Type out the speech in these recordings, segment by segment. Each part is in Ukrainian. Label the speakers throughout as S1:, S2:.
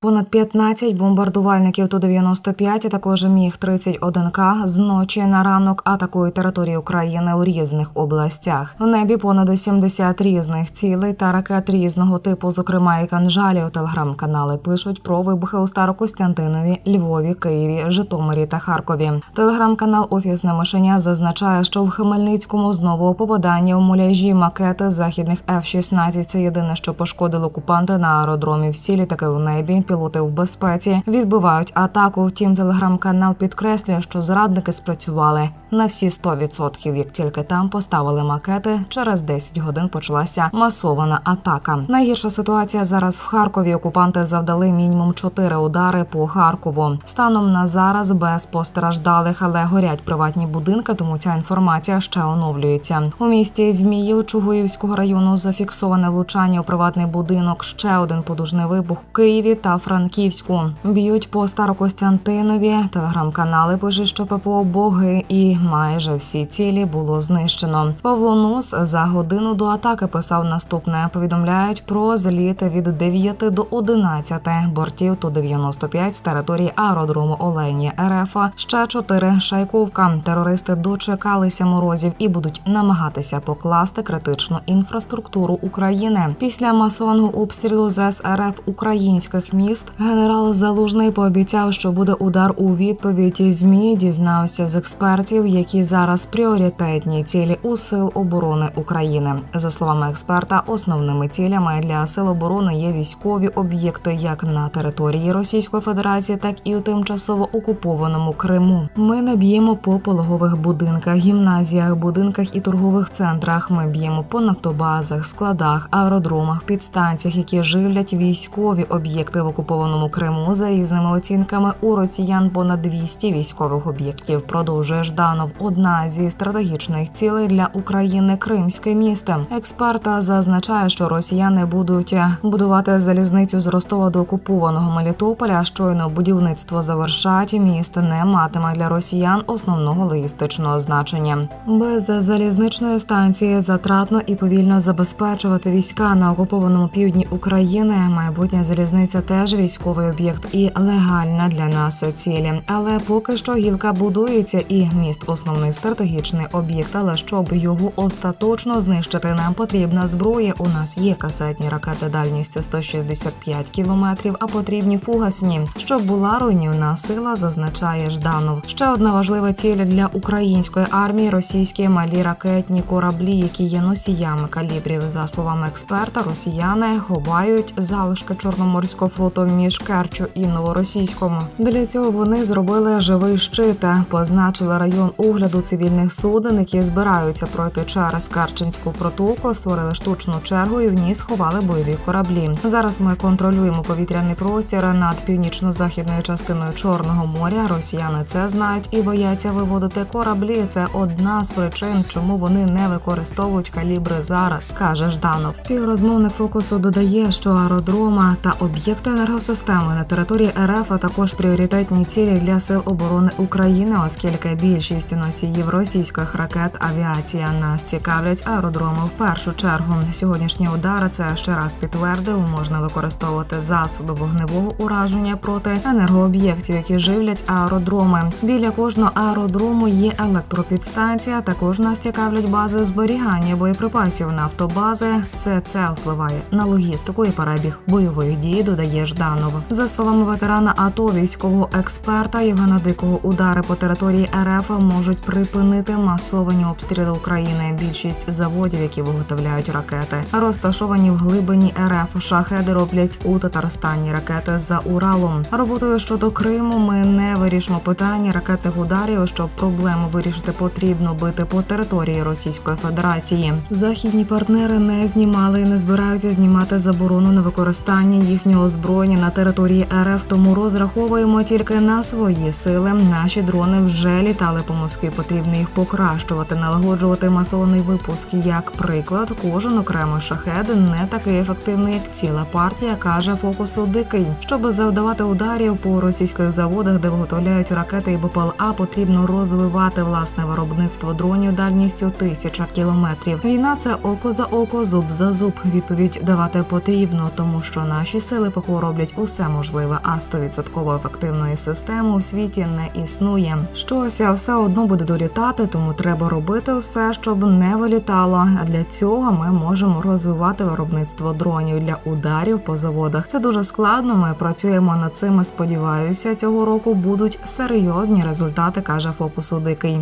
S1: Понад 15 бомбардувальників Ту-95, а також Міг-31К з ночі на ранок атакують територію України у різних областях. В небі понад 70 різних цілей та ракет різного типу, зокрема і канжалі. У телеграм-канали пишуть про вибухи у Старокостянтинові, Львові, Києві, Житомирі та Харкові. Телеграм-канал Офісне мишеня зазначає, що в Хмельницькому знову попадання у муляжі макети західних F-16 – Це єдине, що пошкодило окупанти на аеродромі. Всі літаки в небі пілоти в безпеці відбивають атаку. Втім, телеграм-канал підкреслює, що зрадники спрацювали на всі 100%. Як тільки там поставили макети, через 10 годин почалася масована атака. Найгірша ситуація зараз в Харкові. Окупанти завдали мінімум 4 удари по Харкову. Станом на зараз без постраждалих, але горять приватні будинки, тому ця інформація ще оновлюється. У місті Зміїв Чугуївського району зафіксоване влучання у приватний будинок. Ще один подужний вибух в Києві та Франківську. Б'ють по Старокостянтинові. Телеграм-канали пишуть, що ППО боги і майже всі цілі було знищено. Павло Нос за годину до атаки писав наступне. Повідомляють про зліти від 9 до 11 бортів ту 95 з території аеродрому Олені РФ. Ще 4 Шайковка. Терористи дочекалися морозів і будуть намагатися покласти критичну інфраструктуру України. Після масованого обстрілу з СРФ українських міст генерал Залужний пообіцяв, що буде удар у відповідь. Змі дізнався з експертів, які зараз пріоритетні цілі у сил оборони України. За словами експерта, основними цілями для сил оборони є військові об'єкти як на території Російської Федерації, так і у тимчасово окупованому Криму. Ми не б'ємо по пологових будинках, гімназіях, будинках і торгових центрах. Ми б'ємо по нафтобазах, складах, аеродромах, підстанціях, які живлять військові об'єкти в окупованому Криму. За різними оцінками у росіян понад 200 військових об'єктів. Продовжує Жданов. Одна зі стратегічних цілей для України Кримське місто. Експерта зазначає, що росіяни будуть будувати залізницю з Ростова до окупованого Мелітополя. Щойно будівництво завершать міст не матиме для росіян основного логістичного значення. Без залізничної станції затратно і повільно забезпечувати війська на окупованому півдні України. Майбутня залізниця теж військовий об'єкт і легальна для нас цілі. Але поки що гілка будується, і міст основний стратегічний об'єкт. Але щоб його остаточно знищити, нам потрібна зброя. У нас є касетні ракети дальністю 165 кілометрів, а потрібні фугасні, щоб була руйнівна сила, зазначає Жданов. Ще одна важлива ціль для української армії російські малі ракетні кораблі, які є носіями калібрів. За словами експерта, росіяни ховають залишки чорноморського флоту між Керчу і новоросійському. Для цього вони зробили живий щит, позначили район огляду цивільних суден, які збираються пройти через Керченську протоку, створили штучну чергу і в ній сховали бойові кораблі. Зараз ми контролюємо повітряний простір над північно-західною частиною Чорного моря. Росіяни це знають і бояться виводити кораблі. Це одна з причин, чому вони не використовують калібри зараз, каже Жданов. Співрозмовник фокусу додає, що аеродрома та об'єкти енергосистеми на території РФ а також пріоритетні цілі для сил оборони України, оскільки більшість носіїв російських ракет авіація нас цікавлять аеродроми в першу чергу. Сьогоднішні удари це ще раз підтвердив. Можна використовувати засоби вогневого ураження проти енергооб'єктів, які живлять аеродроми. Біля кожного аеродрому є електропідстанція. Також нас цікавлять бази зберігання боєприпасів, нафтобази. Все це впливає на логістику і перебіг бойових дій. Додає Жданов. За словами ветерана АТО, військового експерта Євгена Дикого, удари по території РФ можуть припинити масовані обстріли України. Більшість заводів, які виготовляють ракети, розташовані в глибині РФ. Шахеди роблять у Татарстані ракети за Уралом. Роботою щодо Криму ми не вирішимо питання ракетних ударів. Щоб проблему вирішити, потрібно бити по території Російської Федерації. Західні партнери не знімали і не збираються знімати заборону на використання їхнього озброєння на території РФ. Тому розраховуємо тільки на свої сили. Наші дрони вже літали по Москві потрібно їх покращувати, налагоджувати масований випуск. Як приклад, кожен окремий шахед не такий ефективний, як ціла партія, каже фокусу дикий. Щоб завдавати ударів по російських заводах, де виготовляють ракети і БПЛА, потрібно розвивати власне виробництво дронів дальністю тисяча кілометрів. Війна це око за око, зуб за зуб. Відповідь давати потрібно, тому що наші сили ППО роблять усе можливе, а 100% ефективної системи у світі не існує. Щось все одно буде долітати, тому треба робити все, щоб не вилітало. А для цього ми можемо розвивати виробництво дронів для ударів по заводах. Це дуже складно. Ми працюємо над цим. і Сподіваюся, цього року будуть серйозні результати, каже фокусу дикий.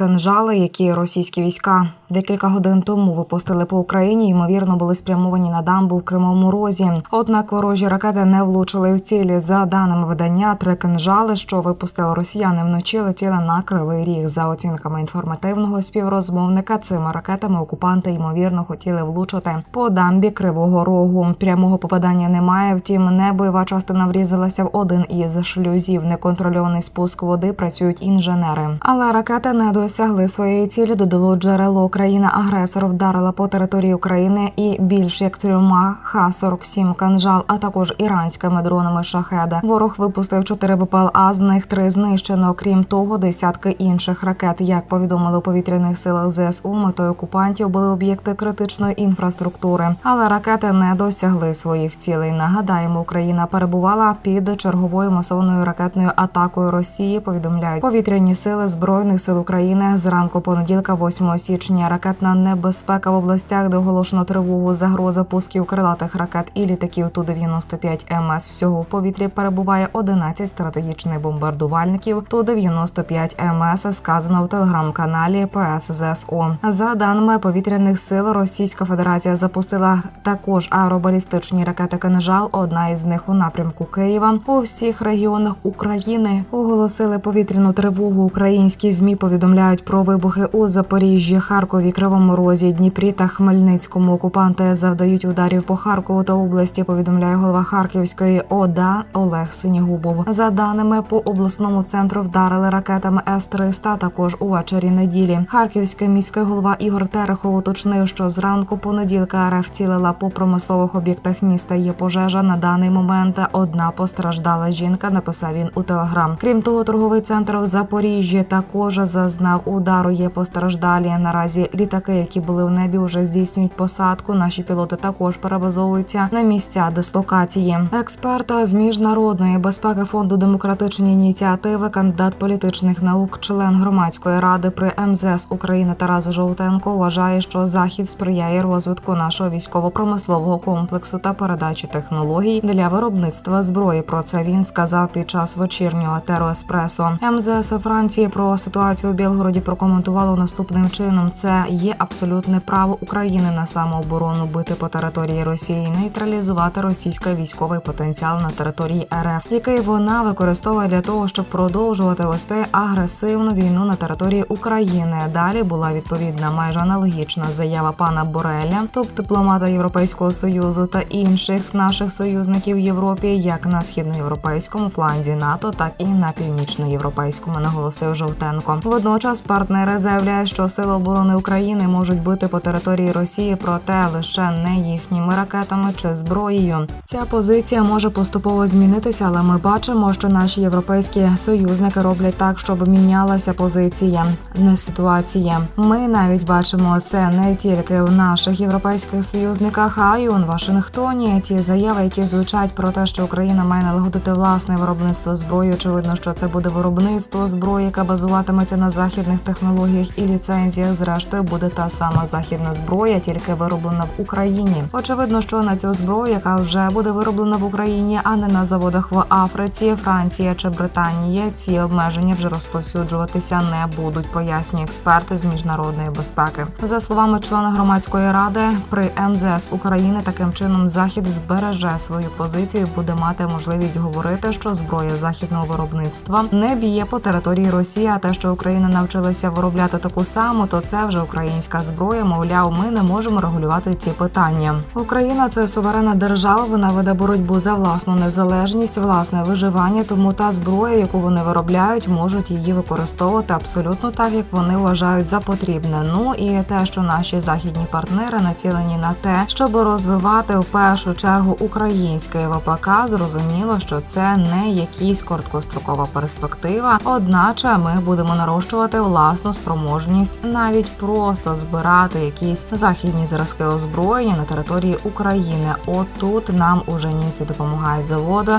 S1: Кинжали, які російські війська декілька годин тому випустили по Україні, ймовірно, були спрямовані на дамбу в Кривому Розі. Однак ворожі ракети не влучили в цілі. За даними видання, три кинжали, що випустили росіяни вночі, летіли на кривий ріг. За оцінками інформативного співрозмовника, цими ракетами окупанти ймовірно хотіли влучити по дамбі Кривого Рогу. Прямого попадання немає. Втім, не бойова частина врізалася в один із шлюзів. Неконтрольований спуск води працюють інженери, але ракети не досягли своєї цілі. Додало джерело країна-агресор вдарила по території України і більш як трьома Х-47 канжал, а також іранськими дронами шахеда. Ворог випустив чотири БПЛА, з них три знищено. Крім того, десятки інших ракет. Як повідомили у повітряних силах ЗСУ, метою окупантів були об'єкти критичної інфраструктури, але ракети не досягли своїх цілей. Нагадаємо, Україна перебувала під черговою масованою ракетною атакою Росії. Повідомляють повітряні сили збройних сил України зранку понеділка, 8 січня. Ракетна небезпека в областях, де оголошено тривогу, загроза пусків крилатих ракет і літаків ту 95 МС. Всього в повітрі перебуває 11 стратегічних бомбардувальників. Ту 95 МС сказано в телеграм-каналі ПСЗСО. За даними повітряних сил, Російська Федерація запустила також аеробалістичні ракети «Кинжал». Одна із них у напрямку Києва. У всіх регіонах України оголосили повітряну тривогу. Українські змі повідомляють про вибухи у Запоріжжі, Харкові, Кривому Розі, Дніпрі та Хмельницькому. Окупанти завдають ударів по Харкову та області. Повідомляє голова Харківської ОДА Олег Синігубов. За даними по обласному центру вдарили ракетами С-300 також увечері неділі. Харківський міський голова Ігор Терехов уточнив, що зранку понеділка РФ цілила по промислових об'єктах міста. Є пожежа на даний момент. Одна постраждала жінка. Написав він у телеграм. Крім того, торговий центр в Запоріжжі також зазнав удару. Є постраждалі. Наразі літаки, які були в небі, вже здійснюють посадку. Наші пілоти також перебазовуються на місця дислокації. Експерта з міжнародної безпеки фонду демократичні ініціативи, кандидат політичних наук, член громадської ради при МЗС України Тарас Жовтенко вважає, що захід сприяє розвитку нашого військово-промислового комплексу та передачі технологій для виробництва зброї. Про це він сказав під час вечірнього Атеро Еспресо. МЗС Франції про ситуацію у Білгороді прокоментувало наступним чином: це є абсолютне право України на самооборону бити по території Росії, нейтралізувати російський військовий потенціал на території РФ, який вона використовує для того, щоб продовжувати вести агресивну війну на території України. Далі була відповідна майже аналогічна заява пана Бореля, тобто дипломата Європейського союзу та інших наших союзників в Європі, як на східноєвропейському фланзі НАТО, так і на північноєвропейському, наголосив Жовтенко. Водночас партнери заявляють, що сили оборони України можуть бити по території Росії, проте лише не їхніми ракетами чи зброєю. Ця позиція може поступово змінитися, але ми бачимо, що наші європейські союзники роблять так, щоб мінялася позиція, не ситуація. Ми навіть бачимо це не тільки в наших європейських союзниках, а й у Вашингтоні. Ті заяви, які звучать про те, що Україна має налагодити власне виробництво зброї. Очевидно, що це буде виробництво зброї, яка базуватиметься на західних технологіях і ліцензіях. Зрештою, буде та сама західна зброя, тільки вироблена в Україні. Очевидно, що на цю зброю, яка вже буде вироблена в Україні, а не на заводах в Африці, Франції чи Британії, ці обмеження вже розповсюджуватися не будуть, пояснює експерти з міжнародної безпеки. За словами члена громадської ради при МЗС України, таким чином захід збереже свою позицію, і буде мати можливість говорити, що зброя західного виробництва не б'є по території Росії, а те, що Україна навчає навчилися виробляти таку саму, то це вже українська зброя. Мовляв, ми не можемо регулювати ці питання. Україна це суверенна держава. Вона веде боротьбу за власну незалежність, власне виживання. Тому та зброя, яку вони виробляють, можуть її використовувати абсолютно так, як вони вважають за потрібне. Ну і те, що наші західні партнери націлені на те, щоб розвивати в першу чергу українське ВПК, зрозуміло, що це не якась короткострокова перспектива. Одначе ми будемо нарощувати власну спроможність, навіть просто збирати якісь західні зразки озброєння на території України. Отут нам уже німці допомагають заводи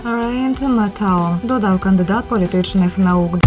S1: Metal, додав кандидат політичних наук.